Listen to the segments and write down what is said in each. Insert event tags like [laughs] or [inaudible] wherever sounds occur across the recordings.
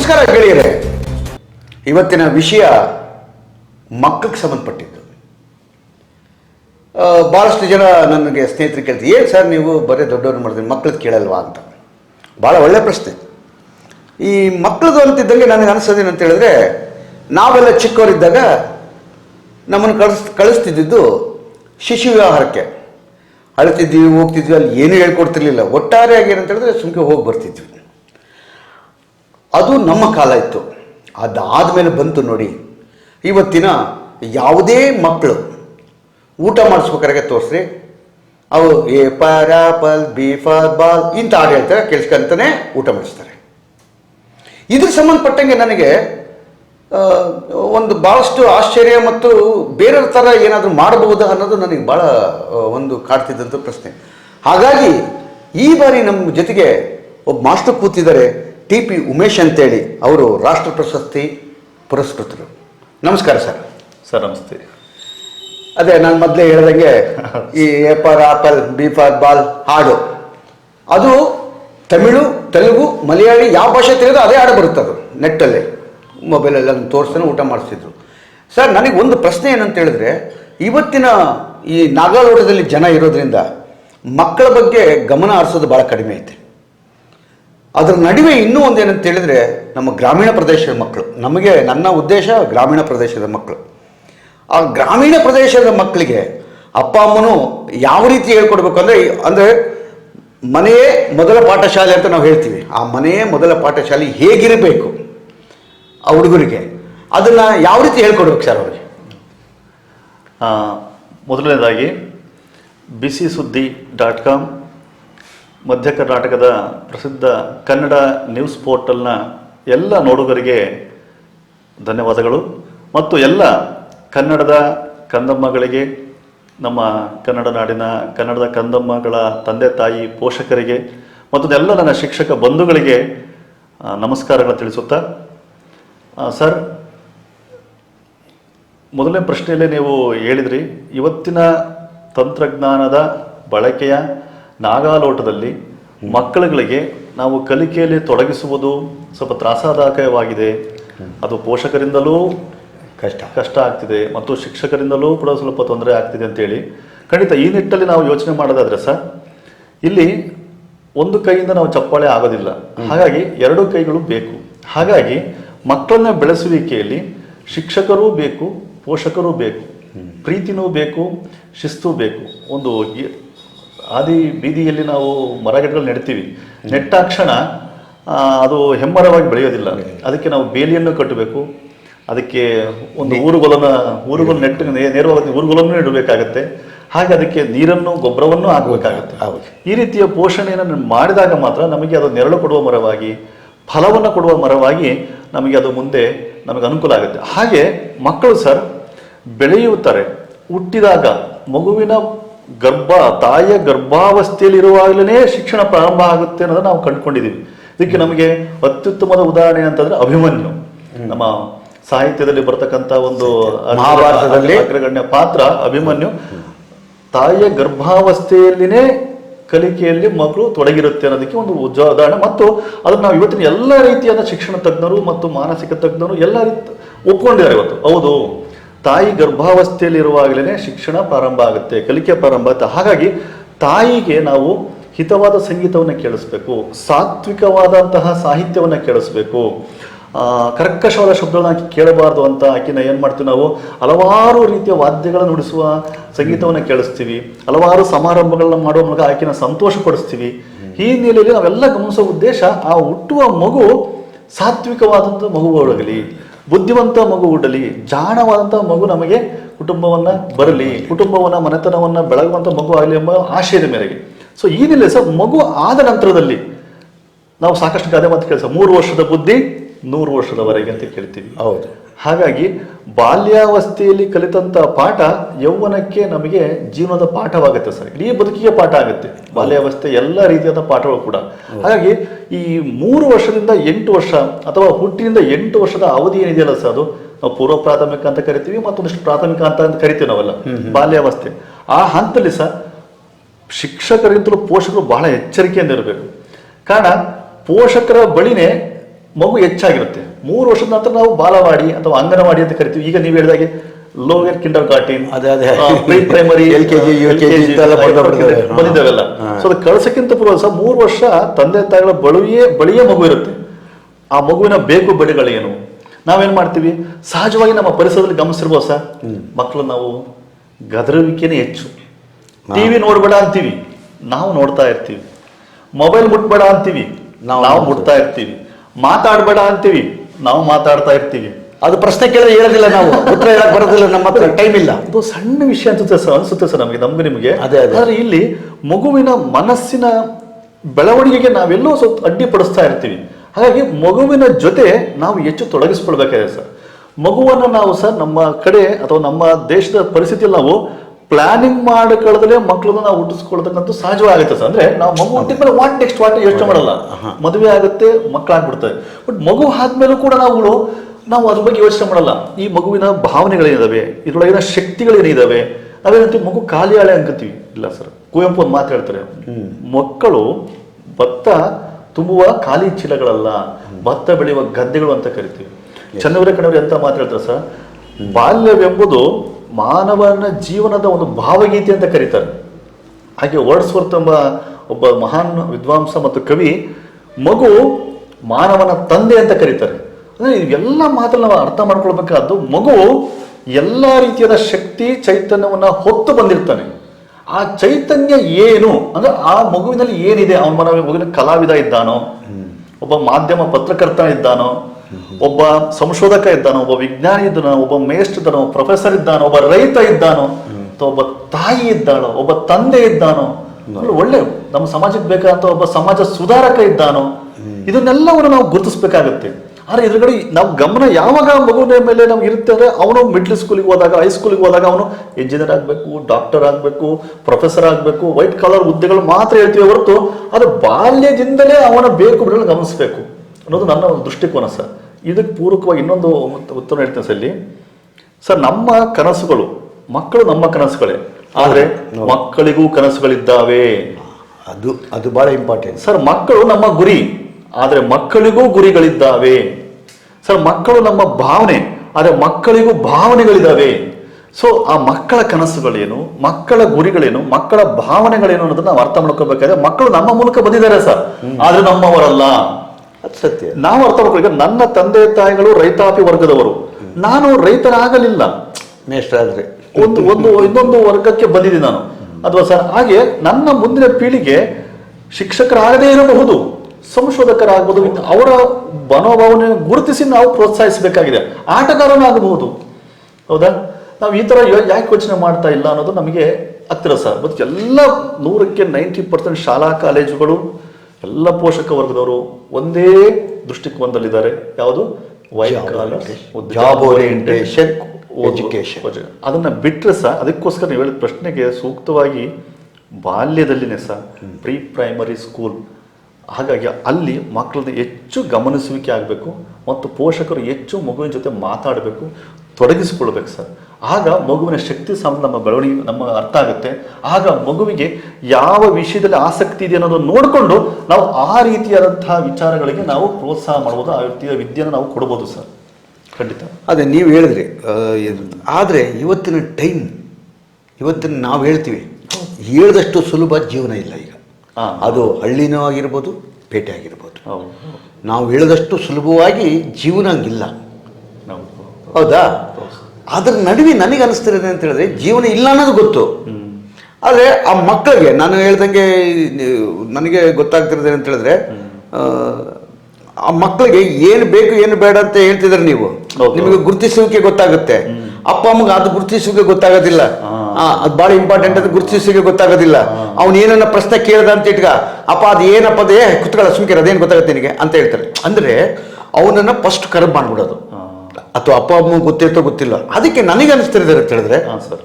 ನಮಸ್ಕಾರ ಗೆಳೆಯರೆ. ಇವತ್ತಿನ ವಿಷಯ ಮಕ್ಕಳಿಗೆ ಸಂಬಂಧಪಟ್ಟಿದ್ದು. ಭಾಳಷ್ಟು ಜನ ನನಗೆ ಸ್ನೇಹಿತರು ಕೇಳ್ತೀವಿ ಏನು ಸರ್ ನೀವು ಬರೀ ದೊಡ್ಡವ್ರು ಮಾಡ್ತೀನಿ ಮಕ್ಕಳದ್ದು ಕೇಳಲ್ವಾ ಅಂತ? ಭಾಳ ಒಳ್ಳೆ ಪ್ರಶ್ನೆ. ಈ ಮಕ್ಕಳದು ಅಂತಿದ್ದಂಗೆ ನನಗೆ ಅನಿಸೋದೇನು ಅಂತ ಹೇಳಿದ್ರೆ, ನಾವೆಲ್ಲ ಚಿಕ್ಕವರಿದ್ದಾಗ ನಮ್ಮನ್ನು ಕಳಿಸ್, ಕಳಿಸ್ತಿದ್ದಿದ್ದು ಶಿಶು ವ್ಯವಹಾರಕ್ಕೆ ಅಳ್ತಿದ್ವಿ, ಹೋಗ್ತಿದ್ವಿ, ಅಲ್ಲಿ ಏನೂ ಹೇಳ್ಕೊಡ್ತಿರ್ಲಿಲ್ಲ. ಒಟ್ಟಾರೆಯಾಗಿ ಏನಂತ ಹೇಳಿದ್ರೆ ಸುಮ್ಕೆ ಹೋಗಿ ಬರ್ತಿದ್ವಿ. ಅದು ನಮ್ಮ ಕಾಲ ಇತ್ತು. ಅದಾದಮೇಲೆ ಬಂತು ನೋಡಿ. ಇವತ್ತಿನ ಯಾವುದೇ ಮಕ್ಕಳು ಊಟ ಮಾಡಿಸ್ಬೇಕಾರೆ ತೋರಿಸ್ರಿ. ಅವು A for apple B for ball ಇಂಥ ಹಾಡು ಹೇಳ್ತಾರೆ ಕೇಳಿಸ್ಕೊಂತಾನೆ ಊಟ ಮಾಡಿಸ್ತಾರೆ. ಇದ್ರ ಸಂಬಂಧಪಟ್ಟಂಗೆ ನನಗೆ ಒಂದು ಭಾಳಷ್ಟು ಆಶ್ಚರ್ಯ ಮತ್ತು ಬೇರೆಯವ್ರ ಥರ ಏನಾದರೂ ಮಾಡಬಹುದಾ ಅನ್ನೋದು ನನಗೆ ಭಾಳ ಒಂದು ಕಾಡ್ತಿದ್ದಂಥ ಪ್ರಶ್ನೆ. ಹಾಗಾಗಿ ಈ ಬಾರಿ ನಮ್ಮ ಜೊತೆಗೆ ಒಬ್ಬ ಮಾಸ್ಟರ್ ಕೂತಿದ್ದಾರೆ. ಟಿ ಪಿ ಉಮೇಶ್ ಅಂತೇಳಿ ಅವರು ರಾಷ್ಟ್ರ ಪ್ರಶಸ್ತಿ ಪುರಸ್ಕೃತರು. ನಮಸ್ಕಾರ ಸರ್. ಸರ್ ನಮಸ್ತೆ. ಅದೇ ನಾನು ಮೊದಲೇ ಹೇಳ್ದಂಗೆ ಈ A for apple B for ball ಹಾಡು. ಅದು ತಮಿಳು ತೆಲುಗು ಮಲಯಾಳಿ ಯಾವ ಭಾಷೆ ತಿಳಿದ್ರೆ ಅದೇ ಹಾಡು ಬರುತ್ತೆ ಅದು ನೆಟ್ಟಲ್ಲಿ. ಮೊಬೈಲಲ್ಲಿ ಅದನ್ನು ತೋರಿಸ್ತಾನೆ ಊಟ ಮಾಡಿಸ್ತಿದ್ರು ಸರ್ ನನಗೆ ಒಂದು ಪ್ರಶ್ನೆ ಏನಂತ ಹೇಳಿದ್ರೆ ಇವತ್ತಿನ ಈ ನಾಗಾಲೋಟದಲ್ಲಿ ಜನ ಇರೋದ್ರಿಂದ ಮಕ್ಕಳ ಬಗ್ಗೆ ಗಮನ ಹರಿಸೋದು ಭಾಳ ಕಡಿಮೆ ಐತೆ. ಅದರ ನಡುವೆ ಇನ್ನೂ ಒಂದೇನಂತ ಹೇಳಿದ್ರೆ ನಮ್ಮ ಗ್ರಾಮೀಣ ಪ್ರದೇಶದ ಮಕ್ಕಳು. ನಮಗೆ ನನ್ನ ಉದ್ದೇಶ ಗ್ರಾಮೀಣ ಪ್ರದೇಶದ ಮಕ್ಕಳು. ಆ ಗ್ರಾಮೀಣ ಪ್ರದೇಶದ ಮಕ್ಕಳಿಗೆ ಅಪ್ಪ ಅಮ್ಮನು ಯಾವ ರೀತಿ ಹೇಳ್ಕೊಡ್ಬೇಕು ಅಂದರೆ ಅಂದರೆ ಮನೆಯೇ ಮೊದಲ ಪಾಠಶಾಲೆ ಅಂತ ನಾವು ಹೇಳ್ತೀವಿ. ಆ ಮನೆಯೇ ಮೊದಲ ಪಾಠಶಾಲೆ ಹೇಗಿರಬೇಕು ಆ ಹುಡುಗರಿಗೆ? ಅದನ್ನು ಯಾವ ರೀತಿ ಹೇಳ್ಕೊಡ್ಬೇಕು ಸರ್ ಅವರಿಗೆ? ಮೊದಲನೇದಾಗಿ ಬಿಸಿ ಸುದ್ದಿ ಡಾಟ್ ಕಾಮ್ ಮಧ್ಯ ಕರ್ನಾಟಕದ ಪ್ರಸಿದ್ಧ ಕನ್ನಡ ನ್ಯೂಸ್ ಪೋರ್ಟಲ್ನ ಎಲ್ಲ ನೋಡುಗರಿಗೆ ಧನ್ಯವಾದಗಳು. ಮತ್ತು ಎಲ್ಲ ಕನ್ನಡದ ಕಂದಮ್ಮಗಳಿಗೆ, ನಮ್ಮ ಕನ್ನಡ ನಾಡಿನ ಕನ್ನಡದ ಕಂದಮ್ಮಗಳ ತಂದೆ ತಾಯಿ ಪೋಷಕರಿಗೆ, ಮತ್ತು ಎಲ್ಲ ನನ್ನ ಶಿಕ್ಷಕ ಬಂಧುಗಳಿಗೆ ನಮಸ್ಕಾರಗಳು ತಿಳಿಸುತ್ತಾ ಸರ್, ಮೊದಲನೇ ಪ್ರಶ್ನೆಯಲ್ಲೇ ನೀವು ಹೇಳಿದ್ರಿ, ಇವತ್ತಿನ ತಂತ್ರಜ್ಞಾನದ ಬಳಕೆಯ ನಾಗಾಲೋಟದಲ್ಲಿ ಮಕ್ಕಳುಗಳಿಗೆ ನಾವು ಕಲಿಕೆಯಲ್ಲಿ ತೊಡಗಿಸುವುದು ಸ್ವಲ್ಪ ತ್ರಾಸದಾಯಕವಾಗಿದೆ. ಅದು ಪೋಷಕರಿಂದಲೂ ಕಷ್ಟ. ಕಷ್ಟ ಆಗ್ತಿದೆ ಮತ್ತು ಶಿಕ್ಷಕರಿಂದಲೂ ಕೂಡ ಸ್ವಲ್ಪ ತೊಂದರೆ ಆಗ್ತಿದೆ ಅಂತೇಳಿ. ಖಂಡಿತ ಈ ನಿಟ್ಟಲ್ಲಿ ನಾವು ಯೋಚನೆ ಮಾಡೋದಾದ್ರೆ ಸರ್ ಇಲ್ಲಿ ಒಂದು ಕೈಯಿಂದ ನಾವು ಚಪ್ಪಾಳೆ ಆಗೋದಿಲ್ಲ. ಹಾಗಾಗಿ ಎರಡು ಕೈಗಳು ಬೇಕು. ಹಾಗಾಗಿ ಮಕ್ಕಳನ್ನ ಬೆಳೆಸುವಿಕೆಯಲ್ಲಿ ಶಿಕ್ಷಕರೂ ಬೇಕು ಪೋಷಕರೂ ಬೇಕು ಪ್ರೀತಿನೂ ಬೇಕು ಶಿಸ್ತು ಬೇಕು. ಒಂದು ಆದಿ ಬೀದಿಯಲ್ಲಿ ನಾವು ಮರಗಿಡಗಳು ನೆಡ್ತೀವಿ. ನೆಟ್ಟಾಕ್ಷಣ ಅದು ಹೆಮ್ಮರವಾಗಿ ಬೆಳೆಯೋದಿಲ್ಲ. ಅದಕ್ಕೆ ನಾವು ಬೇಲಿಯನ್ನು ಕಟ್ಟಬೇಕು. ಅದಕ್ಕೆ ಒಂದು ಊರುಗೊಲನ ಊರುಗಳ ನೆಟ್ಟು ನೇರವಾಗಿ ಊರುಗೊಲನ್ನು ಇಡಬೇಕಾಗತ್ತೆ ಹಾಗೆ ಅದಕ್ಕೆ ನೀರನ್ನು ಗೊಬ್ಬರವನ್ನು ಹಾಕಬೇಕಾಗುತ್ತೆ. ಈ ರೀತಿಯ ಪೋಷಣೆಯನ್ನು ಮಾಡಿದಾಗ ಮಾತ್ರ ನಮಗೆ ಅದು ನೆರಳು ಕೊಡುವ ಮರವಾಗಿ ಫಲವನ್ನು ಕೊಡುವ ಮರವಾಗಿ ನಮಗೆ ಅದು ಮುಂದೆ ನಮಗೆ ಅನುಕೂಲ ಆಗುತ್ತೆ. ಹಾಗೆ ಮಕ್ಕಳು ಸರ್ ಬೆಳೆಯುತ್ತಾರೆ. ಹುಟ್ಟಿದಾಗ ಮಗುವಿನ ಗರ್ಭ ತಾಯಿಯ ಗರ್ಭಾವಸ್ಥೆಯಲ್ಲಿರುವಾಗಲೇ ಶಿಕ್ಷಣ ಪ್ರಾರಂಭ ಆಗುತ್ತೆ ಅನ್ನೋದನ್ನ ನಾವು ಕಂಡುಕೊಂಡಿದ್ದೀವಿ ಇದಕ್ಕೆ ನಮಗೆ ಅತ್ಯುತ್ತಮದ ಉದಾಹರಣೆ ಅಂತಂದ್ರೆ ಅಭಿಮನ್ಯು. ನಮ್ಮ ಸಾಹಿತ್ಯದಲ್ಲಿ ಬರ್ತಕ್ಕಂಥ ಒಂದು ಮಹಾಭಾರತದಲ್ಲಿ? ಅಗ್ರಗಣ್ಯ ಪಾತ್ರ ಅಭಿಮನ್ಯು. ತಾಯಿಯ ಗರ್ಭಾವಸ್ಥೆಯಲ್ಲಿನೇ ಕಲಿಕೆಯಲ್ಲಿ ಮಕ್ಕಳು ತೊಡಗಿರುತ್ತೆ ಅನ್ನೋದಕ್ಕೆ ಒಂದು ಉದಾಹರಣೆ. ಮತ್ತು ಅದನ್ನು ನಾವು ಇವತ್ತಿನ ಎಲ್ಲ ರೀತಿಯಾದ ಶಿಕ್ಷಣ ತಜ್ಞರು ಮತ್ತು ಮಾನಸಿಕ ತಜ್ಞರು ಎಲ್ಲ ರೀತಿ ಒಪ್ಕೊಂಡಿದ್ದಾರೆ ಇವತ್ತು. ಹೌದು. ತಾಯಿ ಗರ್ಭಾವಸ್ಥೆಯಲ್ಲಿರುವಾಗಲೇ ಶಿಕ್ಷಣ ಪ್ರಾರಂಭ ಆಗುತ್ತೆ, ಕಲಿಕೆ ಪ್ರಾರಂಭ ಆಗುತ್ತೆ. ಹಾಗಾಗಿ ತಾಯಿಗೆ ನಾವು ಹಿತವಾದ ಸಂಗೀತವನ್ನು ಕೇಳಿಸ್ಬೇಕು, ಸಾತ್ವಿಕವಾದಂತಹ ಸಾಹಿತ್ಯವನ್ನು ಕೇಳಿಸ್ಬೇಕು. ಕರ್ಕಶವಾದ ಶಬ್ದಗಳನ್ನ ಕೇಳಬಾರ್ದು ಅಂತ ಆಕಿನ ಏನು ಮಾಡ್ತೀವಿ ನಾವು? ಹಲವಾರು ರೀತಿಯ ವಾದ್ಯಗಳನ್ನು ನುಡಿಸುವ ಸಂಗೀತವನ್ನು ಕೇಳಿಸ್ತೀವಿ. ಹಲವಾರು ಸಮಾರಂಭಗಳನ್ನ ಮಾಡುವ ಮೂಲಕ ಆಕಿನ ಸಂತೋಷ ಪಡಿಸ್ತೀವಿ. ಈ ಹಿನ್ನೆಲೆಯಲ್ಲಿ ನಾವೆಲ್ಲ ಗಮನಿಸೋ ಉದ್ದೇಶ, ಆ ಹುಟ್ಟುವ ಮಗು ಸಾತ್ವಿಕವಾದಂಥ ಮಗು ಒಳಗಲಿ ಬುದ್ಧಿವಂತ ಮಗು ಹುಟ್ಟಲಿ ಜಾಣವಾದಂಥ ಮಗು ನಮಗೆ ಕುಟುಂಬವನ್ನ ಬರಲಿ, ಕುಟುಂಬವನ್ನ ಮನೆತನವನ್ನ ಬೆಳಗುವಂಥ ಮಗು ಆಗಲಿ ಎಂಬ ಆಶಯದ ಮೇರೆಗೆ. ಸೊ ಈ ನಿಲೆ ಸರ್ ಮಗು ಆದ ನಂತರದಲ್ಲಿ ನಾವು ಸಾಕಷ್ಟು ಗಾದೆ ಮಾತು ಕೆಲಸ ಮೂರು ವರ್ಷದ ಬುದ್ಧಿ, ನೂರು ವರ್ಷದವರೆಗೆ ಅಂತ ಕೇಳ್ತೀವಿ. ಹೌದು. ಹಾಗಾಗಿ ಬಾಲ್ಯಾವಸ್ಥೆಯಲ್ಲಿ ಕಲಿತಂತ ಪಾಠ ಯೌವನಕ್ಕೆ ನಮಗೆ ಜೀವನದ ಪಾಠವಾಗುತ್ತೆ ಸರ್. ಇಡೀ ಬದುಕಿಗೆ ಪಾಠ ಆಗುತ್ತೆ. ಬಾಲ್ಯಾವಸ್ಥೆ ಎಲ್ಲ ರೀತಿಯಾದ ಪಾಠಗಳು ಕೂಡ. ಹಾಗಾಗಿ ಈ ಮೂರು ವರ್ಷದಿಂದ ಎಂಟು ವರ್ಷ ಅಥವಾ ಹುಟ್ಟಿನಿಂದ ಎಂಟು ವರ್ಷದ ಅವಧಿ ಏನಿದೆಯಲ್ಲ ಸರ್ ಅದು? ನಾವು ಪೂರ್ವ ಪ್ರಾಥಮಿಕ ಅಂತ ಕರಿತೀವಿ ಮತ್ತೊಂದಿಷ್ಟು ಪ್ರಾಥಮಿಕ ಅಂತ ಅಂತ ಕರಿತೀವಿ ನಾವೆಲ್ಲ. ಬಾಲ್ಯಾವಸ್ಥೆ. ಆ ಹಂತದಲ್ಲಿ ಸರ್ ಶಿಕ್ಷಕರಿಗಿಂತಲೂ ಪೋಷಕರು ಬಹಳ ಎಚ್ಚರಿಕೆಯಿಂದ ಇರಬೇಕು. ಕಾರಣ ಪೋಷಕರ ಬಳಿನೇ ಮಗು ಹೆಚ್ಚಾಗಿರುತ್ತೆ. ಮೂರು ವರ್ಷದ ನಂತರ ನಾವು ಬಾಲವಾಡಿ ಅಥವಾ ಅಂಗನವಾಡಿ ಅಂತ ಕರಿತೀವಿ. ಈಗ ನೀವು ಹೇಳಿದಾಗೆ ಲೋವರ್ ಕಿಂಡರ್ ಗಾರ್ಟಿನ್ ಅದೇ, ಅದೇ. Pre primary L K. ಹಾ. ಬಂದಿದ್ದಾವೆಲ್ಲ. ಸೊ ಅದು ಕಳ್ಸಕ್ಕಿಂತ ಪೂರ್ವ ಸಹ ಮೂರು ವರ್ಷ ತಂದೆ ತಾಯಿಗಳ ಬಳಿಯೇ ಬಳಿಯೇ ಮಗು ಇರುತ್ತೆ. ಆ ಮಗುವಿನ ಬೇಕು ಬೆಳೆಗಳೇನು ನಾವೇನ್ ಮಾಡ್ತೀವಿ? ಸಹಜವಾಗಿ ನಮ್ಮ ಪರಿಸರದಲ್ಲಿ ಗಮನಿಸಿರ್ಬೋದು ಸರ್. ಮಕ್ಕಳು ನಾವು ಗದರುವಿಕೆನೇ ಹೆಚ್ಚು. ಟಿವಿ ನೋಡ್ಬೇಡ ಅಂತೀವಿ. ನಾವು ನೋಡ್ತಾ ಇರ್ತೀವಿ. ಮೊಬೈಲ್ ಮುಟ್ಬೇಡ ಅಂತೀವಿ. ನಾವು ನಾವು ಮುಟ್ತಾ ಇರ್ತೀವಿ. ಮಾತಾಡ್ಬೇಡ ಅಂತೀವಿ ನಾವು ಮಾತಾಡ್ತಾ ಇರ್ತೀವಿ. ಅದು ಪ್ರಶ್ನೆ ಕೇಳಿದ್ರೆ ಹೇಳೋದಿಲ್ಲ ನಾವು ಉತ್ತರ ಹೇಳಕ್ ಬರೋದಿಲ್ಲ ನಮ್ಮ ಹತ್ರ ಟೈಮ್ ಇಲ್ಲ. ಅದು ಸಣ್ಣ ವಿಷಯ ಅನ್ಸುತ್ತೆ ಸರ್ ಅನ್ಸುತ್ತೆ ಸರ್ ನಮಗೆ ನಮ್ಗೆ ನಿಮಗೆ. ಅದೇ, ಅದೇ. ಆದ್ರೆ ಇಲ್ಲಿ ಮಗುವಿನ ಮನಸ್ಸಿನ ಬೆಳವಣಿಗೆಗೆ ನಾವೆಲ್ಲೋ ಸ್ವಲ್ಪ ಅಡ್ಡಿಪಡಿಸ್ತಾ ಇರ್ತೀವಿ. ಹಾಗಾಗಿ ಮಗುವಿನ ಜೊತೆ ನಾವು ಹೆಚ್ಚು ತೊಡಗಿಸ್ಕೊಳ್ಬೇಕಾಗಿದೆ ಸರ್. ಮಗುವನ್ನು ನಾವು ಸರ್ ನಮ್ಮ ಕಡೆ ಅಥವಾ ನಮ್ಮ ದೇಶದ ಪರಿಸ್ಥಿತಿಯಲ್ಲಿ ನಾವು ಪ್ಲಾನಿಂಗ್ ಮಾಡ್ಕೊಳ್ಳದಲ್ಲೇ ಮಕ್ಕಳನ್ನ ನಾವು ಹುಟ್ಟಿಸ್ಕೊಳ್ತಕ್ಕಂಥ ಸಹಜವಾಗುತ್ತೆ ಸರ್. ಅಂದ್ರೆ ನಾವು ಮಗು ಹುಟ್ಟಿದ ಮೇಲೆ ವಾಟ್ ನೆಕ್ಸ್ಟ್ ವಾಟ್ ಯೋಚನೆ ಮಾಡಲ್ಲ. ಮದುವೆ ಆಗುತ್ತೆ ಮಕ್ಕಳಾಗ್ಬಿಡ್ತವೆ ಬಟ್ ಮಗು ಆದ್ಮೇಲೂ ಕೂಡ ನಾವು ನಾವು ಅದ್ರ ಬಗ್ಗೆ ಯೋಚನೆ ಮಾಡಲ್ಲ. ಈ ಮಗುವಿನ ಭಾವನೆಗಳೇನಿದಾವೆ ಇದ್ರೊಳಗಿನ ಶಕ್ತಿಗಳೇನಿದಾವೆ ನಾವೇನಂತೀವಿ? ಮಗು ಖಾಲಿ ಹಾಳೆ ಅನ್ಕೋತೀವಿ ಇಲ್ಲ ಸರ್. ಕುವೆಂಪು ಒಂದು ಮಾತು ಹೇಳ್ತಾರೆ. ಮಕ್ಕಳು ಭತ್ತ ತುಂಬುವ ಖಾಲಿ ಚೀಲಗಳಲ್ಲ ಭತ್ತ ಬೆಳೆಯುವ ಗದ್ದೆಗಳು ಅಂತ ಕರಿತೀವಿ. ಚನ್ನವರ ಕಣವರು ಎಂತ ಮಾತಾಡ್ತಾರೆ ಸರ್? ಬಾಲ್ಯವೆಂಬುದು ಮಾನವನ ಜೀವನದ ಒಂದು ಭಾವಗೀತೆ ಅಂತ ಕರೀತಾರೆ. ಹಾಗೆ ವರ್ಡ್ಸ್ವರ್ತ್ ಎಂಬ ಒಬ್ಬ ಮಹಾನ್ ವಿದ್ವಾಂಸ ಮತ್ತು ಕವಿ ಮಗು ಮಾನವನ ತಂದೆ ಅಂತ ಕರೀತಾರೆ. ಅಂದರೆ ಇವೆಲ್ಲ ಮಾತನ್ನು ನಾವು ಅರ್ಥ ಮಾಡ್ಕೊಳ್ಬೇಕಾದ್ದು ಮಗು ಎಲ್ಲ ರೀತಿಯಾದ ಶಕ್ತಿ ಚೈತನ್ಯವನ್ನು ಹೊತ್ತು ಬಂದಿರ್ತಾನೆ. ಆ ಚೈತನ್ಯ ಏನು? ಅಂದ್ರೆ ಆ ಮಗುವಿನಲ್ಲಿ ಏನಿದೆ? ಅವನ ಮನ ಮಗುವಿನ ಕಲಾವಿದ ಇದ್ದಾನೋ? ಒಬ್ಬ ಮಾಧ್ಯಮ ಪತ್ರಕರ್ತ ಇದ್ದಾನೋ? ಒಬ್ಬ ಸಂಶೋಧಕ ಇದ್ದಾನೋ, ಒಬ್ಬ ವಿಜ್ಞಾನಿ ಇದ್ದಾನೋ, ಒಬ್ಬ ಮೇಸ್ಟ್ ಇದ್ದಾನೋ ಪ್ರೊಫೆಸರ್ ಇದ್ದಾನೋ, ಒಬ್ಬ ರೈತ ಇದ್ದಾನೋ, ಅಥವಾ ಒಬ್ಬ ತಾಯಿ ಇದ್ದಾಳೋ, ಒಬ್ಬ ತಂದೆ ಇದ್ದಾನೋ ಒಳ್ಳೆ ನಮ್ಮ ಸಮಾಜಕ್ಕೆ ಬೇಕಾದಂತ ಒಬ್ಬ ಸಮಾಜ ಸುಧಾರಕ ಇದ್ದಾನೋ, ಇದನ್ನೆಲ್ಲವನ್ನು ನಾವು ಗುರುತಿಸಬೇಕಾಗುತ್ತೆ. ಆದ್ರೆ ಎದುರುಗಡೆ ನಾವು ಗಮನ ಯಾವಾಗ ಮಗುವಿನ ಮೇಲೆ ನಮ್ಗೆ ಇರುತ್ತೆ ಅಂದ್ರೆ ಅವನು ಮಿಡ್ಲ್ ಸ್ಕೂಲಿಗೆ ಹೋದಾಗ ಹೈಸ್ಕೂಲಿಗೆ ಹೋದಾಗ ಅವನು ಇಂಜಿನಿಯರ್ ಆಗಬೇಕು ಡಾಕ್ಟರ್ ಆಗಬೇಕು ಪ್ರೊಫೆಸರ್ ಆಗಬೇಕು ವೈಟ್ ಕಾಲರ್ ಹುದ್ದೆಗಳು ಮಾತ್ರ ಹೇಳ್ತೀವಿ ಹೊರತು ಅದು ಬಾಲ್ಯದಿಂದಲೇ ಅವನ ಬೇಕು ಬಿಡಲು ಗಮನಿಸಬೇಕು ಅನ್ನೋದು ನನ್ನ ಒಂದು ದೃಷ್ಟಿಕೋನ ಸರ್. ಇದಕ್ಕೆ ಪೂರಕವಾಗಿ ಇನ್ನೊಂದು ಉತ್ತರ ಹೇಳ್ತೇನೆ ಸರ್ ಇಲ್ಲಿ ಸರ್ ನಮ್ಮ ಕನಸುಗಳು ಮಕ್ಕಳು ನಮ್ಮ ಕನಸುಗಳೇ ಆದರೆ ಮಕ್ಕಳಿಗೂ ಕನಸುಗಳಿದ್ದಾವೆ. ಅದು ಅದು ಬಹಳ ಇಂಪಾರ್ಟೆಂಟ್ ಸರ್ ಮಕ್ಕಳು ನಮ್ಮ ಗುರಿ ಆದರೆ ಮಕ್ಕಳಿಗೂ ಗುರಿಗಳಿದ್ದಾವೆ. ಸರ್ ಮಕ್ಕಳು ನಮ್ಮ ಭಾವನೆ ಆದರೆ ಮಕ್ಕಳಿಗೂ ಭಾವನೆಗಳಿದ್ದಾವೆ. ಸೊ ಆ ಮಕ್ಕಳ ಕನಸುಗಳೇನು ಮಕ್ಕಳ ಗುರಿಗಳೇನು ಮಕ್ಕಳ ಭಾವನೆಗಳೇನು ಅನ್ನೋದನ್ನ ನಾವು ಅರ್ಥ ಮಾಡ್ಕೋಬೇಕಾದ್ರೆ ಮಕ್ಕಳು ನಮ್ಮ ಮೂಲಕ ಬಂದಿದ್ದಾರೆ ಸರ್. ಆದರೆ ನಮ್ಮವರಲ್ಲ. ಅದು ಸತ್ಯ. ನಾವು ಅರ್ಥ ಮಾಡ್ಕೊಳ್ಳಿ ನನ್ನ ತಂದೆ ತಾಯಿಗಳು ರೈತಾಪಿ ವರ್ಗದವರು. ನಾನು ರೈತನಾಗಲಿಲ್ಲ ಮೇಷ್ಟ್ರಾದ್ರೆ. ಒಂದು ಒಂದು ಇನ್ನೊಂದು ವರ್ಗಕ್ಕೆ ಬಂದಿದ್ದೀನಿ ನಾನು. ಅಥವಾ ಸರ್? ಹಾಗೆ ನನ್ನ ಮುಂದಿನ ಪೀಳಿಗೆ ಶಿಕ್ಷಕರಾಗದೇ ಇರಬಹುದು ಸಂಶೋಧಕರಾಗಬಹುದು ಅವರ ಮನೋಭಾವನೆ ಗುರುತಿಸಿ ನಾವು ಪ್ರೋತ್ಸಾಹಿಸಬೇಕಾಗಿದೆ. ಆಟಗಾರನಾಗಬಹುದು ಹೌದಾ? ನಾವು ಈ ತರ ಯೋ- ಯಾಕೆ ಯೋಚನೆ ಮಾಡ್ತಾ ಇಲ್ಲ ಅನ್ನೋದು ನಮಗೆ ಹತ್ತಿರ ಸರ್. ಮತ್ತು ಎಲ್ಲ ನೂರಕ್ಕೆ ನೈಂಟಿ ಪರ್ಸೆಂಟ್ ಶಾಲಾ ಕಾಲೇಜುಗಳು ಎಲ್ಲ ಪೋಷಕ ವರ್ಗದವರು ಒಂದೇ ದೃಷ್ಟಿಕೋನದಲ್ಲಿದ್ದಾರೆ ಯಾವುದು? education. ಅದನ್ನ ಬಿಟ್ಟರೆ ಸಹ ಅದಕ್ಕೋಸ್ಕರ ನೀವು ಹೇಳಿದ ಪ್ರಶ್ನೆಗೆ ಸೂಕ್ತವಾಗಿ ಬಾಲ್ಯದಲ್ಲಿನೇ ಸಹ ಪ್ರೀ ಪ್ರೈಮರಿ ಸ್ಕೂಲ್. ಹಾಗಾಗಿ ಅಲ್ಲಿ ಮಕ್ಕಳದ್ದು ಹೆಚ್ಚು ಗಮನಿಸುವಿಕೆ ಆಗಬೇಕು ಮತ್ತು ಪೋಷಕರು ಹೆಚ್ಚು ಮಗುವಿನ ಜೊತೆ ಮಾತಾಡಬೇಕು ತೊಡಗಿಸಿಕೊಳ್ಬೇಕು ಸರ್. ಆಗ ಮಗುವಿನ ಶಕ್ತಿ ಸಮ ನಮ್ಮ ಬೆಳವಣಿಗೆ ನಮ್ಮ ಅರ್ಥ ಆಗುತ್ತೆ. ಆಗ ಮಗುವಿಗೆ ಯಾವ ವಿಷಯದಲ್ಲಿ ಆಸಕ್ತಿ ಇದೆ ಅನ್ನೋದನ್ನು ನೋಡಿಕೊಂಡು ನಾವು ಆ ರೀತಿಯಾದಂತಹ ವಿಚಾರಗಳಿಗೆ ನಾವು ಪ್ರೋತ್ಸಾಹ ಮಾಡ್ಬೋದು ಆ ರೀತಿಯ ವಿದ್ಯೆಯನ್ನು ನಾವು ಕೊಡ್ಬೋದು ಸರ್. ಖಂಡಿತ. ಅದೇ ನೀವು ಹೇಳಿದ್ರಿ ಆದರೆ ಇವತ್ತಿನ ಟೈಮ್ ಇವತ್ತಿನ ನಾವು ಹೇಳ್ತೀವಿ ಹೇಳಿದಷ್ಟು ಸುಲಭ ಜೀವನ ಇಲ್ಲ ಈಗ. ಹಾ. ಅದು ಹಳ್ಳಿನೂ ಆಗಿರ್ಬೋದು ಪೇಟೆ ಆಗಿರ್ಬೋದು. ನಾವು ಹೇಳಿದಷ್ಟು ಸುಲಭವಾಗಿ ಜೀವನ ಹಂಗಿಲ್ಲ. ನಾವು ಹೌದಾ. ಅದ್ರ ನಡುವೆ ನನಗೆ ಅನಿಸ್ತಿರೋದು ಅಂತ ಹೇಳಿದ್ರೆ ಜೀವನ ಇಲ್ಲ ಅನ್ನೋದು ಗೊತ್ತು. ಆದರೆ ಆ ಮಕ್ಕಳಿಗೆ ನಾನು ಹೇಳ್ದಂಗೆ ನನಗೆ ಗೊತ್ತಾಗ್ತಿರೋದು ಅಂತ ಹೇಳಿದ್ರೆ ಆ, ಮಕ್ಕಳಿಗೆ ಏನು ಬೇಕು ಏನು ಬೇಡ ಅಂತ ಹೇಳ್ತಿದ್ರೆ ನೀವು. ನಿಮಗೆ ಗುರುತಿಸುವಿಕೆ ಗೊತ್ತಾಗುತ್ತೆ. ಅಪ್ಪ ಅಮ್ಮಗೆ ಅದು ಗುರುತಿಸುವಿಕೆ ಗೊತ್ತಾಗೋದಿಲ್ಲ. ಆ, ಅದು ಭಾಳ ಇಂಪಾರ್ಟೆಂಟ್ ಅದು ಗುರುತಿಸುವಿಕೆ ಗೊತ್ತಾಗೋದಿಲ್ಲ. ಅವ್ನು ಏನನ್ನ ಪ್ರಶ್ನೆ ಕೇಳ್ದ ಅಂತ ಇಟ್ಕ ಅಪ್ಪ ಅದು ಏನಪ್ಪ? ಅದೇ ಕುತ್ಕೊಳ್ಳೋ ಸುಮ್ಕಿರ ಅದೇನು ಗೊತ್ತಾಗುತ್ತೆ ನಿನಗೆ? ಅಂತ ಹೇಳ್ತಾರೆ. ಅಂದರೆ ಅವನನ್ನ ಫಸ್ಟ್ ಕರಬ್ ಮಾಡ್ಬಿಡೋದು. ಅಥವಾ ಅಪ್ಪ ಅಮ್ಮ ಗೊತ್ತಿರ್ತೋ ಗೊತ್ತಿಲ್ಲ. ಅದಕ್ಕೆ ನನಗೆ ಅನಿಸ್ತಿರೋದು ಅಂತ ಹೇಳಿದ್ರೆ ಹಾಂ ಸರ್.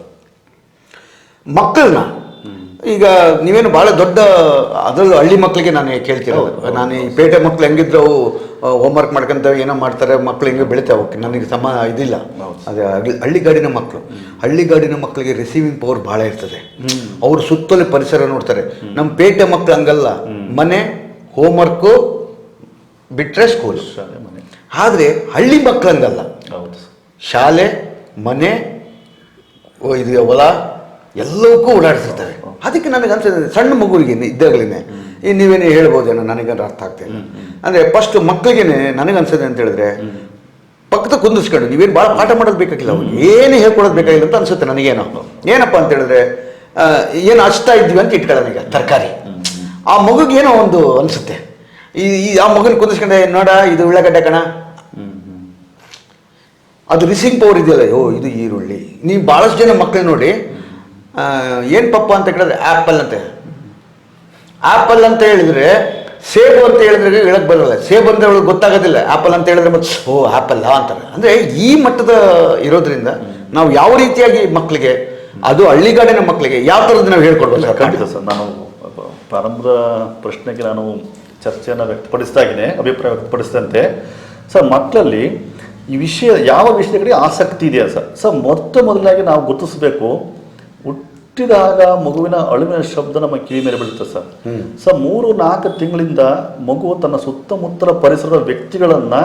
ಮಕ್ಕಳನ್ನ ಈಗ ನೀವೇನು ಬಹಳ ದೊಡ್ಡ ಅದರಲ್ಲೂ ಹಳ್ಳಿ ಮಕ್ಕಳಿಗೆ ನಾನು ಕೇಳ್ತಿರೋದು ನಾನು ಈ ಪೇಟೆ ಮಕ್ಳು ಹೆಂಗಿದ್ರು ಅವು ಹೋಮ್ವರ್ಕ್ ಮಾಡ್ಕೊಂತ ಏನೋ ಮಾಡ್ತಾರೆ ಮಕ್ಳು ಹೆಂಗೆ ಬೆಳಿತಾವೆ ಓಕೆ ನನಗೆ ಸಮ ಇದಿಲ್ಲ. ಅದೇ ಹಳ್ಳಿ- ಹಳ್ಳಿಗಾಡಿನ ಮಕ್ಕಳು ಹಳ್ಳಿಗಾಡಿನ ಮಕ್ಕಳಿಗೆ ರಿಸೀವಿಂಗ್ ಪವರ್ ಭಾಳ ಇರ್ತದೆ. ಅವ್ರು ಸುತ್ತಲೂ ಪರಿಸರ ನೋಡ್ತಾರೆ. ನಮ್ಮ ಪೇಟೆ ಮಕ್ಳು ಹಂಗಲ್ಲ. ಮನೆ ಹೋಮ್ವರ್ಕು ಬಿಟ್ಟರೆ ಸ್ಕೂಲ್ ಆದರೆ ಹಳ್ಳಿ ಮಕ್ಕಳಂಗಲ್ಲ ಹೌದು. ಶಾಲೆ ಮನೆ ಓ, ಇದು ಹೊಲ ಎಲ್ಲವಕ್ಕೂ ಓಡಾಡಿಸಿರ್ತಾರೆ ಅದಕ್ಕೆ ನನಗೆ ಅನ್ಸುತ್ತೆ ಸಣ್ಣ ಮಗುವಿಗೆ ಇದ್ದಾಗಲೇ ಈ ನೀವೇನೇ ಹೇಳ್ಬೋದೇನೋ ನನಗೇನು ಅರ್ಥ ಆಗ್ತಿಲ್ಲ. ಅಂದರೆ ಫಸ್ಟ್ ಮಕ್ಕಳಿಗೆ ನನಗೆ ಅನ್ಸುತ್ತೆ ಅಂತ ಹೇಳಿದ್ರೆ ಪಕ್ಕದ ಕುಂದಿಸ್ಕೊಂಡು ನೀವೇನು ಭಾಳ ಪಾಠ ಮಾಡೋದು ಬೇಕಾಗಿಲ್ಲ ಅವ್ರು ಏನು ಹೇಳ್ಕೊಡೋದು ಬೇಕಾಗಿಲ್ಲ ಅಂತ ಅನ್ಸುತ್ತೆ ನನಗೇನು. ಏನಪ್ಪ ಅಂತ ಹೇಳಿದ್ರೆ ಏನು ಅಷ್ಟಾ ಇದ್ವಿ ಅಂತ ಇಟ್ಕೊಳ್ಳೋದು ಈಗ ತರಕಾರಿ. ಆ ಮಗುಗೇನೋ ಒಂದು ಅನಿಸುತ್ತೆ. ಈ ಈ ಆ ಮಗುನ ಕುಂದಿಸ್ಕೊಂಡೆ ನೋಡ ಇದು ಉಳ್ಳಾಗಡ್ಡೆ ಕಣ. ಅದು ರಿಸೀವಿಂಗ್ ಪವರ್ ಇದೆಯಲ್ಲ, ಓ, ಇದು ಈರುಳ್ಳಿ. ನೀವು ಭಾಳಷ್ಟು ಜನ ಮಕ್ಕಳು ನೋಡಿ ಏನು ಪಪ್ಪ ಅಂತ ಕೇಳಿದ್ರೆ ಆ್ಯಪಲ್ ಅಂತ. ಆ್ಯಪಲ್ ಅಂತ ಹೇಳಿದ್ರೆ, ಸೇಬು ಅಂತ ಹೇಳಿದ್ರೆ ಹೇಳಕ್ಕೆ ಬರಲ್ಲ. ಸೇಬು ಅಂತ ಅವಳಿಗೆ ಗೊತ್ತಾಗೋದಿಲ್ಲ. ಆ್ಯಪಲ್ ಅಂತ ಹೇಳಿದ್ರೆ ಮತ್ತೆ, ಓ ಆ್ಯಪಲ್ ಅಂತಾರೆ. ಅಂದರೆ ಈ ಮಟ್ಟದ ಇರೋದ್ರಿಂದ ನಾವು ಯಾವ ರೀತಿಯಾಗಿ ಮಕ್ಕಳಿಗೆ ಅದು ಹಳ್ಳಿಗಾಡಿನ ಮಕ್ಕಳಿಗೆ ಯಾವ ಥರದ್ದು ನಾವು ಸರ್? ಖಂಡಿತ ಸರ್, ನಾನು ಪ್ರಾರಂಭದ ಪ್ರಶ್ನೆಗೆ ನಾನು ಚರ್ಚೆಯನ್ನು ವ್ಯಕ್ತಪಡಿಸ್ತಾ ಇದ್ದೀನಿ, ಅಭಿಪ್ರಾಯ ವ್ಯಕ್ತಪಡಿಸಿದಂತೆ. ಸರ್, ಮಕ್ಕಳಲ್ಲಿ ಈ ವಿಷಯ ಯಾವ ವಿಷಯದ ಕಡೆ ಆಸಕ್ತಿ ಇದೆಯಾ ಸರ್ ಸರ್ ಮೊತ್ತ ಮೊದಲಾಗಿ ನಾವು ಗುರುತಿಸಬೇಕು. ಹುಟ್ಟಿದಾಗ ಮಗುವಿನ ಅಳುವಿನ ಶಬ್ದ ನಮ್ಮ ಕಿವಿ ಮೇಲೆ ಬೀಳುತ್ತೆ ಸರ್. ಸರ್ ಮೂರು ನಾಲ್ಕು ತಿಂಗಳಿಂದ ಮಗು ತನ್ನ ಸುತ್ತಮುತ್ತಲ ಪರಿಸರದ ವ್ಯಕ್ತಿಗಳನ್ನ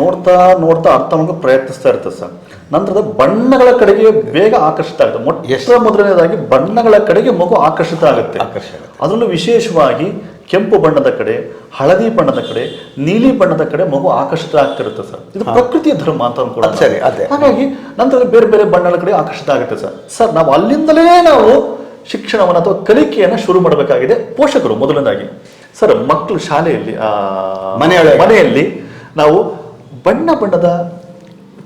ನೋಡ್ತಾ ನೋಡ್ತಾ ಅರ್ಥ ಮಾಡೋಕೆ ಪ್ರಯತ್ನಿಸ್ತಾ ಇರುತ್ತೆ ಸರ್. ನಂತರದ ಬಣ್ಣಗಳ ಕಡೆಗೆ ಬೇಗ ಆಕರ್ಷಿತ ಆಗುತ್ತೆ. ಮೊಟ್ಟ ಮೊದಲನೇದಾಗಿ ಬಣ್ಣಗಳ ಕಡೆಗೆ ಮಗು ಆಕರ್ಷಿತ ಆಗುತ್ತೆ. ಆಕರ್ಷಿತ ಆಗುತ್ತೆ. ಅದರಲ್ಲೂ ವಿಶೇಷವಾಗಿ ಕೆಂಪು ಬಣ್ಣದ ಕಡೆ ಹಳದಿ ಬಣ್ಣದ ಕಡೆ ನೀಲಿ ಬಣ್ಣದ ಕಡೆ ಮಗು ಆಕರ್ಷಿತ ಆಗ್ತಿರುತ್ತೆ ಸರ್. ಇದು ಪ್ರಕೃತಿಯ ಧರ್ಮ ಅಂತ ಕೂಡ ಸರಿ, ಅದೇ. ಹಾಗಾಗಿ ನಂತರ ಬೇರೆ ಬೇರೆ ಬಣ್ಣಗಳ ಕಡೆ ಆಕರ್ಷಿತ ಆಗುತ್ತೆ ಸರ್. ಸರ್ ನಾವು ಅಲ್ಲಿಂದಲೇ ನಾವು ಶಿಕ್ಷಣವನ್ನು ಅಥವಾ ಕಲಿಕೆಯನ್ನು ಶುರು ಮಾಡಬೇಕಾಗಿದೆ ಪೋಷಕರು ಮೊದಲನೇದಾಗಿ. ಸರ್ ಮಕ್ಕಳು ಶಾಲೆಯಲ್ಲಿ ಆ, ಮನೆಯೊಳಗೆ. ಮನೆಯಲ್ಲಿ ನಾವು ಬಣ್ಣ ಬಣ್ಣದ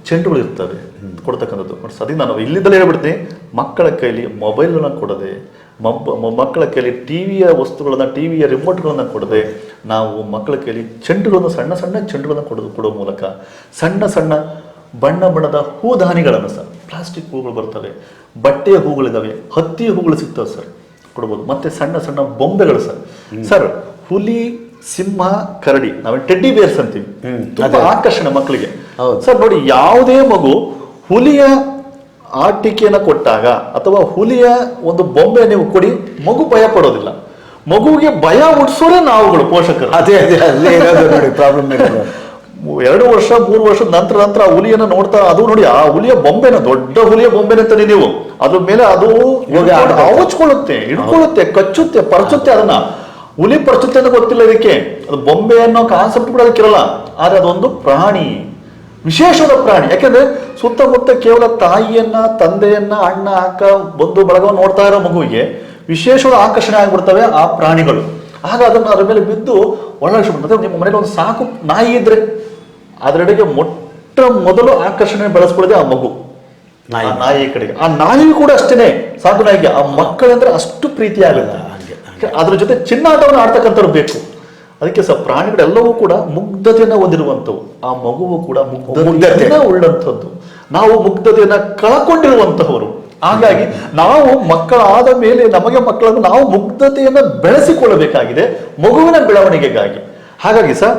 ಚೆಂಡುಗಳು ಇರ್ತವೆ ಕೊಡ್ತಕ್ಕಂಥದ್ದು. ಅದೇ ನಾನು ಇಲ್ಲಿಂದಲೇ ಹೇಳ್ಬಿಡ್ತೀನಿ. ಮಕ್ಕಳ ಕೈಲಿ ಮೊಬೈಲನ್ನು ಕೊಡದೆ ಮಕ್ಕಳ ಕೈಲಿ ಟಿವಿಯ ವಸ್ತುಗಳನ್ನು ಟಿವಿಯ ರಿಮೋಟ್ಗಳನ್ನು ಕೊಡದೆ ನಾವು ಮಕ್ಕಳ ಕೈಲಿ ಚೆಂಡುಗಳನ್ನು ಸಣ್ಣ ಸಣ್ಣ ಚೆಂಡುಗಳನ್ನು ಕೊಡೋದು ಕೊಡೋ ಮೂಲಕ ಸಣ್ಣ ಸಣ್ಣ ಬಣ್ಣ ಬಣ್ಣದ ಹೂದಾನಿಗಳನ್ನು ಸರ್ ಪ್ಲಾಸ್ಟಿಕ್ ಹೂಗಳು ಬರ್ತವೆ ಬಟ್ಟೆಯ ಹೂಗಳಿದ್ದಾವೆ ಹತ್ತಿಯ ಹೂಗಳು ಸಿಗ್ತವೆ ಸರ್ ಕೊಡ್ಬೋದು. ಮತ್ತೆ ಸಣ್ಣ ಸಣ್ಣ ಬೊಂಬೆಗಳು ಸರ್. ಸರ್ ಹುಲಿ ಸಿಂಹ ಕರಡಿ ನಾವು ಟೆಡ್ಡಿ ಬೇರ್ಸ್ ಅಂತೀವಿ. ಆಕರ್ಷಣೆ ಮಕ್ಕಳಿಗೆ. ಸರ್ ನೋಡಿ ಯಾವುದೇ ಮಗು ಹುಲಿಯ ಆಟಿಕೆಯನ್ನು ಕೊಟ್ಟಾಗ ಅಥವಾ ಹುಲಿಯ ಒಂದು ಬೊಂಬೆ ನೀವು ಕೊಡಿ ಮಗು ಭಯ ಪಡೋದಿಲ್ಲ. ಮಗುವಿಗೆ ಭಯ ಹುಟ್ಟಿಸೋರೆ ನಾವುಗಳು ಪೋಷಕರು. ಅದೇ ಅದೇ ಅಲ್ಲೇ ಇರೋದು ನೋಡಿ ಪ್ರಾಬ್ಲಮ್ [laughs] ಎರಡು ವರ್ಷ ಮೂರು ವರ್ಷದ ನಂತರ ನಂತರ ಆ ಹುಲಿಯನ್ನು ನೋಡ್ತಾ ಅದು ನೋಡಿ ಆ ಹುಲಿಯ ಬೊಂಬೆನ ದೊಡ್ಡ ಹುಲಿಯ ಬೊಂಬೆನ ಅಂತಾನೆ ನೀವು. ಅದ್ರ ಮೇಲೆ ಅದು. ಅವಚ್ಕೊಳ್ಳುತ್ತೆ ಹಿಡ್ಕೊಳ್ಳುತ್ತೆ ಕಚ್ಚುತ್ತೆ ಪರಚುತ್ತೆ ಅದನ್ನ. ಹುಲಿ ಪರಚುತ್ತೆ ಅಂತ ಗೊತ್ತಿಲ್ಲ ಇದಕ್ಕೆ. ಅದು ಬೊಂಬೆ ಅನ್ನೋ ಕಾನ್ಸೆಪ್ಟ್ ಕೂಡ ಅದಕ್ಕಿರಲ್ಲ ಆದ್ರೆ ಅದೊಂದು ಪ್ರಾಣಿ ವಿಶೇಷವಾದ ಪ್ರಾಣಿ. ಯಾಕೆಂದ್ರೆ ಸುತ್ತಮುತ್ತ ಕೇವಲ ತಾಯಿಯನ್ನ ತಂದೆಯನ್ನ ಅಣ್ಣ ಅಕ್ಕ ಬಂಧು ಬಳಗವನ್ನು ನೋಡ್ತಾ ಇರೋ ಮಗುವಿಗೆ ವಿಶೇಷವಾದ ಆಕರ್ಷಣೆ ಆಗ್ಬಿಡ್ತವೆ ಆ ಪ್ರಾಣಿಗಳು. ಆಗ ಅದನ್ನು ಅದರ ಮೇಲೆ ಬಿದ್ದು ಒಳಗೆ ಮತ್ತೆ ನಿಮ್ಮ ಮನೇಲಿ ಒಂದು ಸಾಕು ನಾಯಿ ಇದ್ರೆ ಅದರೆಡೆಗೆ ಮೊಟ್ಟ ಮೊದಲು ಆಕರ್ಷಣೆ ಬೆಳೆಸ್ಕೊಳ್ಳೋದೇ ಆ ಮಗು. ನಾಯಿ. ನಾಯಿ ಕಡೆಗೆ. ಆ ನಾಯಿ ಕೂಡ ಅಷ್ಟೇನೆ. ಸಾಕು ನಾಯಿಗೆ. ಆ ಮಕ್ಕಳಂದ್ರೆ ಅಷ್ಟು ಪ್ರೀತಿ ಆಗುತ್ತೆ ಹಂಗೆ, ಅದ್ರ ಜೊತೆ ಚಿನ್ನಾಟವನ್ನು ಆಡ್ತಕ್ಕಂಥವ್ರು ಬೇಕು. ಅದಕ್ಕೆ ಸಹ ಪ್ರಾಣಿಗಳೆಲ್ಲವೂ ಕೂಡ ಮುಗ್ಧತೆಯನ್ನು ಹೊಂದಿರುವಂಥವು. ಆ ಮಗುವು ಕೂಡ ಮುಗ್ಧತೆಯನ್ನು ಉಳ್ಳಂಥದ್ದು. ನಾವು ಮುಗ್ಧತೆಯನ್ನು ಕಳ್ಕೊಂಡಿರುವಂತಹವರು. ಹಾಗಾಗಿ ನಾವು ಮಕ್ಕಳಾದ ಮೇಲೆ ನಮಗೆ ಮಕ್ಕಳನ್ನು ನಾವು ಮುಗ್ಧತೆಯನ್ನು ಬೆಳೆಸಿಕೊಳ್ಳಬೇಕಾಗಿದೆ ಮಗುವಿನ ಬೆಳವಣಿಗೆಗಾಗಿ. ಹಾಗಾಗಿ ಸರ್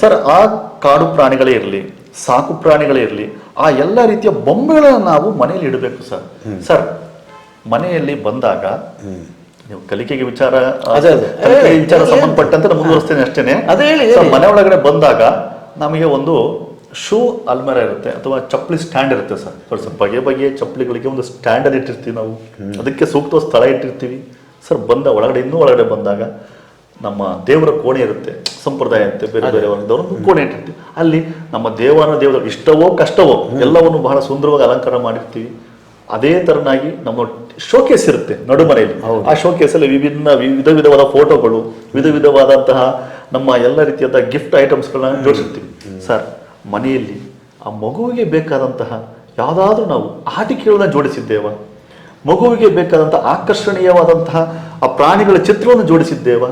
ಸರ್ ಆ ಕಾಡು ಪ್ರಾಣಿಗಳೇ ಇರಲಿ ಸಾಕು ಪ್ರಾಣಿಗಳೇ ಇರಲಿ ಆ ಎಲ್ಲ ರೀತಿಯ ಬೊಂಬೆಗಳನ್ನು ನಾವು ಮನೆಯಲ್ಲಿ ಇಡಬೇಕು ಸರ್. ಸರ್ ಮನೆಯಲ್ಲಿ ಬಂದಾಗ ನೀವು ಕಲಿಕೆಗೆ ವಿಚಾರ ಅದೇ. ಕಲಿಕೆಗೆ ವಿಚಾರ. ಸಂಬಂಧಪಟ್ಟಂತೆ ನಾನು ಮುಂದುವರಿಸ್ತೇನೆ ಅಷ್ಟೇನೆ. ಅದೇ ಹೇಳಿ, ಮನೆ ಒಳಗಡೆ ಬಂದಾಗ ನಮಗೆ ಒಂದು ಶೂ ಅಲ್ಮರ ಇರುತ್ತೆ ಅಥವಾ ಚಪ್ಪಲಿ ಸ್ಟ್ಯಾಂಡ್ ಇರುತ್ತೆ ಸರ್. ಸರ್ ಬಗೆ ಬಗೆಯ ಚಪ್ಪಲಿಗಳಿಗೆ ಒಂದು ಸ್ಟ್ಯಾಂಡ್ ಅಲ್ಲಿ ಇಟ್ಟಿರ್ತೀವಿ ನಾವು. ಅದಕ್ಕೆ ಸೂಕ್ತ ಸ್ಥಳ ಇಟ್ಟಿರ್ತೀವಿ. ಸರ್ ಬಂದ ಒಳಗಡೆ ಇನ್ನೂ ಒಳಗಡೆ ಬಂದಾಗ ನಮ್ಮ ದೇವರ ಕೋಣೆ ಇರುತ್ತೆ ಸಂಪ್ರದಾಯ ಅಂತೆ ಬೇರೆ ಬೇರೆ ವರ್ಗದವರು ಕೋಣೆ ಇಟ್ಟಿರ್ತೀವಿ. ಅಲ್ಲಿ ನಮ್ಮ ದೇವನ ದೇವರ ಇಷ್ಟವೋ ಕಷ್ಟವೋ ಎಲ್ಲವನ್ನು ಬಹಳ ಸುಂದರವಾಗಿ ಅಲಂಕಾರ ಮಾಡಿರ್ತೀವಿ. ಅದೇ ತರನಾಗಿ ನಮ್ಮ ಶೋಕೇಸ್ ಇರುತ್ತೆ ನಡುಮನೆಯಲ್ಲಿ. ಆ ಶೋಕೇಸ್ ಅಲ್ಲಿ ವಿಭಿನ್ನ ವಿವಿಧ ವಿಧವಾದ ಫೋಟೋಗಳು ವಿಧ ವಿಧವಾದಂತಹ ನಮ್ಮ ಎಲ್ಲ ರೀತಿಯಾದ ಗಿಫ್ಟ್ ಐಟಮ್ಸ್ಗಳನ್ನ ಜೋಡಿಸಿರ್ತೀವಿ. ಸರ್ ಮನೆಯಲ್ಲಿ ಆ ಮಗುವಿಗೆ ಬೇಕಾದಂತಹ ಯಾವುದಾದ್ರೂ ನಾವು ಆಟಿಕೆಗಳನ್ನ ಜೋಡಿಸಿದ್ದೇವ ಮಗುವಿಗೆ ಬೇಕಾದಂತಹ ಆಕರ್ಷಣೀಯವಾದಂತಹ ಆ ಪ್ರಾಣಿಗಳ ಚಿತ್ರವನ್ನು ಜೋಡಿಸಿದ್ದೇವ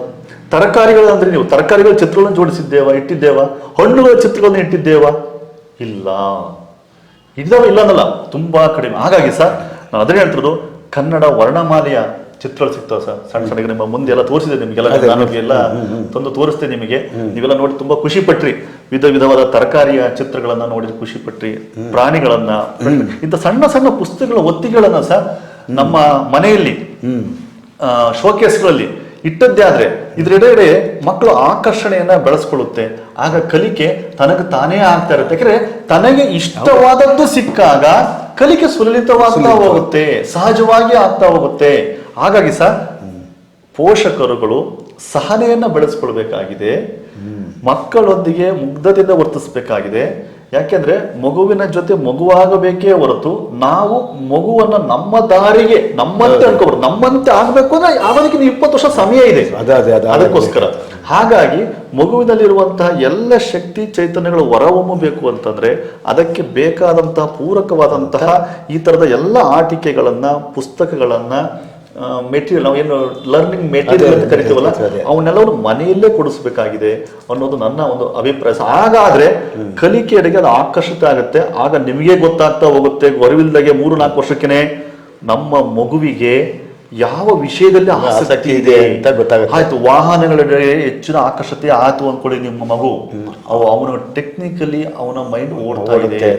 ತರಕಾರಿಗಳ ಅಂದ್ರೆ ನೀವು ತರಕಾರಿಗಳ ಚಿತ್ರಗಳನ್ನು ಜೋಡಿಸಿದ್ದೇವ ಇಟ್ಟಿದ್ದೇವ ಹಣ್ಣುಗಳ ಚಿತ್ರಗಳನ್ನು ಇಟ್ಟಿದ್ದೇವ? ಇಲ್ಲ. ಇಲ್ಲ ಇಲ್ಲ ಅನ್ನಲ್ಲ ತುಂಬಾ ಕಡಿಮೆ. ಹಾಗಾಗಿ ಸರ್ ನಾನು ಅದನ್ನೇ ಹೇಳ್ತಿರೋದು ಕನ್ನಡ ವರ್ಣಮಾಲೆಯ ಚಿತ್ರಗಳು ಸಿಗ್ತಾವೆ ಸರ್. ಸಣ್ಣ ಸಣ್ಣ ನಿಮ್ಮ ಮುಂದೆ ಎಲ್ಲ ತೋರಿಸಿದೆ ನಿಮಗೆಲ್ಲ ಎಲ್ಲ ತಂದು ತೋರಿಸ್ತೆ ನಿಮಗೆ. ನೀವೆಲ್ಲ ನೋಡಿ ತುಂಬಾ ಖುಷಿ ಪಟ್ರಿ. ವಿಧ ವಿಧವಾದ ತರಕಾರಿಯ ಚಿತ್ರಗಳನ್ನ ನೋಡಿ ಖುಷಿ ಪಟ್ರಿ. ಪ್ರಾಣಿಗಳನ್ನ ಇಂಥ ಸಣ್ಣ ಸಣ್ಣ ಪುಸ್ತಕಗಳ ಒತ್ತಿಗೆಗಳನ್ನ ಸರ್ ನಮ್ಮ ಮನೆಯಲ್ಲಿ ಶೋಕೇಸ್ಗಳಲ್ಲಿ ಇಟ್ಟದ್ದೇ ಆದ್ರೆ ಇದ್ರೆಡೆ ಮಕ್ಕಳು ಆಕರ್ಷಣೆಯನ್ನ ಬೆಳೆಸ್ಕೊಳ್ಳುತ್ತೆ. ಆಗ ಕಲಿಕೆ ತನಗೆ ತಾನೇ ಆಗ್ತಾ ಇರುತ್ತೆ. ಯಾಕಂದ್ರೆ ತನಗೆ ಇಷ್ಟವಾದದ್ದು ಸಿಕ್ಕಾಗ ಕಲಿಕೆ ಸುಲಲಿತವಾಗ್ತಾ ಹೋಗುತ್ತೆ ಸಹಜವಾಗಿ ಆಗ್ತಾ ಹೋಗುತ್ತೆ. ಹಾಗಾಗಿ ಸರ್ ಪೋಷಕರುಗಳು ಸಹನೆಯನ್ನ ಬೆಳೆಸ್ಕೊಳ್ಬೇಕಾಗಿದೆ. ಮಕ್ಕಳೊಂದಿಗೆ ಮುಗ್ಧದಿಂದ ವರ್ತಿಸಬೇಕಾಗಿದೆ. ಯಾಕೆಂದ್ರೆ ಮಗುವಿನ ಜೊತೆ ಮಗುವಾಗಬೇಕೇ ಹೊರತು ನಾವು ಮಗುವನ್ನ ನಮ್ಮ ದಾರಿಗೆ ನಮ್ಮಂತೆ ಅನ್ಕೋಬಾರ್ದು. ನಮ್ಮಂತೆ ಆಗ್ಬೇಕು ಅಂದ್ರೆ ಅವನಿಗೆ ಇಪ್ಪತ್ತು ವರ್ಷ ಸಮಯ ಇದೆ. ಅದೇ, ಅದೇ, ಅದೇ. ಅದಕ್ಕೋಸ್ಕರ. ಹಾಗಾಗಿ ಮಗುವಿನಲ್ಲಿರುವಂತಹ ಎಲ್ಲ ಶಕ್ತಿ ಚೈತನ್ಯಗಳು ಹೊರಹೊಮ್ಮಬೇಕು ಅಂತಂದ್ರೆ ಅದಕ್ಕೆ ಬೇಕಾದಂತಹ ಪೂರಕವಾದಂತಹ ಈ ತರದ ಎಲ್ಲ ಆಟಿಕೆಗಳನ್ನ ಪುಸ್ತಕಗಳನ್ನ ಮೆಟೀರಿಯಲ್ ನಾವು ಏನು ಲರ್ನಿಂಗ್ ಮೆಟೀರಿಯಲ್ ಅಂತ ಕರಿತೀವಲ್ಲ. ಅವನ್ನೆಲ್ಲವನ್ನು ಮನೆಯಲ್ಲೇ ಕೊಡಿಸ್ಬೇಕಾಗಿದೆ ಅನ್ನೋದು ನನ್ನ ಒಂದು ಅಭಿಪ್ರಾಯ. ಹಾಗಾದ್ರೆ ಕಲಿಕೆಯಡೆಗೆ ಅದು ಆಕರ್ಷಿತ ಆಗುತ್ತೆ. ಆಗ ನಿಮಗೆ ಗೊತ್ತಾಗ್ತಾ ಹೋಗುತ್ತೆ ಗೊರವಿಲ್ದಾಗೆ ಮೂರು ನಾಲ್ಕು ವರ್ಷಕ್ಕೇನೆ ನಮ್ಮ ಮಗುವಿಗೆ ಯಾವ ವಿಷಯದಲ್ಲಿ ಆಸಕ್ತಿ ಇದೆ? ಅಂತ ಗೊತ್ತಾಗುತ್ತೆ. ಆಯ್ತು ವಾಹನಗಳ ಹೆಚ್ಚಿನ ಆಕರ್ಷತೆ ಆಯ್ತು ಅನ್ಕೊಳ್ಳಿ ನಿಮ್ಮ ಮಗು. ಅವು ಅವನ ಟೆಕ್ನಿಕಲಿ ಅವನ ಮೈಂಡ್ ಓಡ್ತಾ ಇದೆ.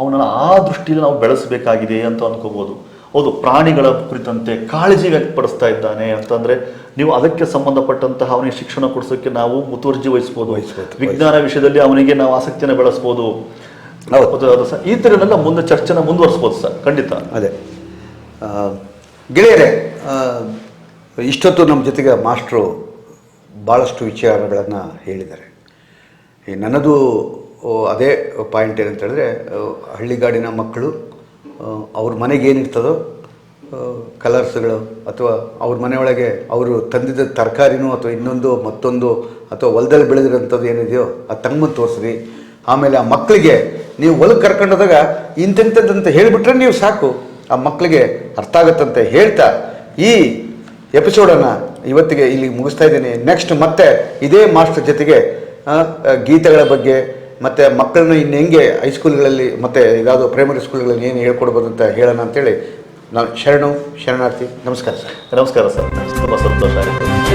ಅವನನ್ನ ಆ ದೃಷ್ಟಿಯಲ್ಲಿ ನಾವು ಬೆಳೆಸಬೇಕಾಗಿದೆ ಅಂತ ಅನ್ಕೋಬಹುದು ಹೌದು ಪ್ರಾಣಿಗಳ ಕುರಿತಂತೆ ಕಾಳಜಿ ವ್ಯಕ್ತಪಡಿಸ್ತಾ ಇದ್ದಾನೆ ಅಂತಂದ್ರೆ ನೀವು ಅದಕ್ಕೆ ಸಂಬಂಧಪಟ್ಟಂತಹ ಅವನಿಗೆ ಶಿಕ್ಷಣ ಕೊಡಿಸೋಕೆ ನಾವು ಮುತುವರ್ಜಿ ವಹಿಸ್ಬೋದು. ವಹಿಸ್ಬೋದು, ವಿಜ್ಞಾನ ವಿಷಯದಲ್ಲಿ ಅವನಿಗೆ ನಾವು ಆಸಕ್ತಿಯನ್ನು ಬೆಳೆಸ್ಬೋದು. ಸರ್ ಈ ಥರನೆಲ್ಲ ಮುಂದೆ ಚರ್ಚೆನ ಮುಂದುವರಿಸ್ಬೋದು ಸರ್ ಖಂಡಿತ. ಅದೇ. ಗೆಳೆಯರೇ ಇಷ್ಟೊತ್ತು ನಮ್ಮ ಜೊತೆಗೆ ಮಾಸ್ಟ್ರು ಭಾಳಷ್ಟು ವಿಚಾರಗಳನ್ನು ಹೇಳಿದ್ದಾರೆ. ಈ ನನ್ನದು ಅದೇ ಪಾಯಿಂಟ್ ಏನಂತ ಹೇಳಿದ್ರೆ ಹಳ್ಳಿಗಾಡಿನ ಮಕ್ಕಳು ಅವ್ರ ಮನೆಗೆ ಏನಿರ್ತದೋ ಕಲರ್ಸ್ಗಳು ಅಥವಾ ಅವ್ರ ಮನೆಯೊಳಗೆ ಅವರು ತಂದಿದ್ದ ತರಕಾರಿನೂ ಅಥವಾ ಇನ್ನೊಂದು ಮತ್ತೊಂದು ಅಥವಾ ಹೊಲದಲ್ಲಿ ಬೆಳೆದಿರೋಂಥದ್ದು ಏನಿದೆಯೋ ಆ ತಂಗನ್ನು ತೋರಿಸ್ರಿ. ಆಮೇಲೆ ಆ ಮಕ್ಕಳಿಗೆ ನೀವು ಹೊಲಕ್ಕೆ ಕರ್ಕೊಂಡೋದಾಗ ಇಂತಿಂಥದ್ದಂತ ಹೇಳಿಬಿಟ್ರೆ ನೀವು ಸಾಕು. ಆ ಮಕ್ಕಳಿಗೆ ಅರ್ಥ ಆಗುತ್ತಂತೆ ಹೇಳ್ತಾ ಈ ಎಪಿಸೋಡನ್ನು ಇವತ್ತಿಗೆ ಇಲ್ಲಿ ಮುಗಿಸ್ತಾ ಇದ್ದೀನಿ. ನೆಕ್ಸ್ಟ್ ಮತ್ತೆ ಇದೇ ಮಾಸ್ಟರ್ ಜೊತೆಗೆ ಗೀತೆಗಳ ಬಗ್ಗೆ ಮತ್ತು ಮಕ್ಕಳನ್ನ ಇನ್ನು ಹೆಂಗೆ ಹೈಸ್ಕೂಲ್ಗಳಲ್ಲಿ ಮತ್ತು ಯಾವುದೋ ಪ್ರೈಮರಿ ಸ್ಕೂಲ್ಗಳಲ್ಲಿ ಏನು ಹೇಳ್ಕೊಡ್ಬೋದು ಅಂತ ಹೇಳೋಣ ಅಂತೇಳಿ ನಾನು ಶರಣು, ಶರಣಾರ್ಥಿ, ನಮಸ್ಕಾರ ಸರ್. ನಮಸ್ಕಾರ ಸರ್. ತುಂಬ ಸಂತೋಷ ಆಯಿತು